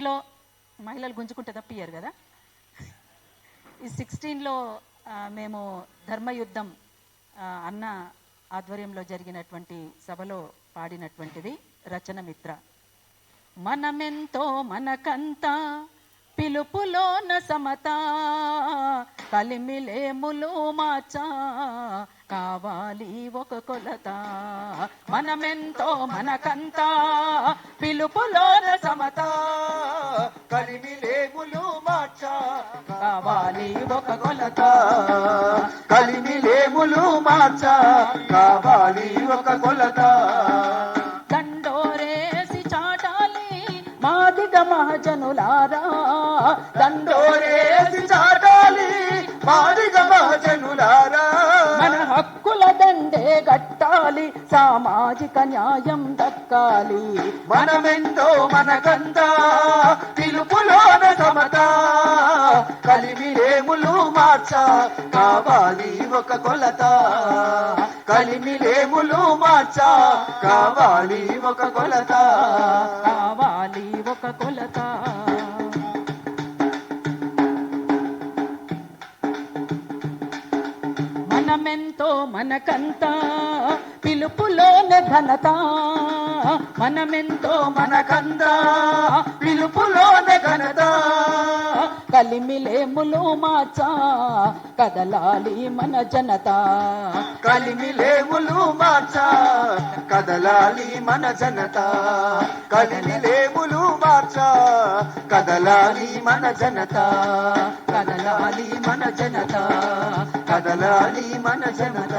లో మహిళలు గుంజుకుంటే తప్పియ్యారు కదా? ఈ సిక్స్టీన్లో మేము ధర్మయుద్ధం అన్న ఆధ్వర్యంలో జరిగినటువంటి సభలో పాడినటువంటిది రచన మిత్ర. మనమెంతో మనకంతా పిలుపులోన సమత కలిమిలేములు మాచా కావాలి ఒక కొలత. మనమెంతో మనకంతా పిలుపులోన సమత. కావాలి ఒక కొలత. కలిమిలేములు మార్చా. కావాలి ఒక కొలత. దండోరేసి చాటాలి మాదిగ మహజనులారా దండోరేసి చాటాలి మాదిగ దక్కాలి సామాజిక న్యాయం దక్కాలి మనమెంతో మనకంతా పిలుపులోన సమత. కలిమిలేములు మార్చా కావాలి ఒక కొలత. కలిమిలేములు మార్చా కావాలి ఒక కొలత. మనమెంతో మనకంతా పిలుపులోనే ఘనత. మనమెంతో మనకంతా పిలుపులోన ఘనత. కలిమిలేములు మాచా కదలాలి మన జనత. కలిమిలేములు మాచా కదలాలి మన జనత. కలిమిలేములు మార్చా కదలాలి మన జనత. కదలాలి మన జనత. కదలాలి మన జనత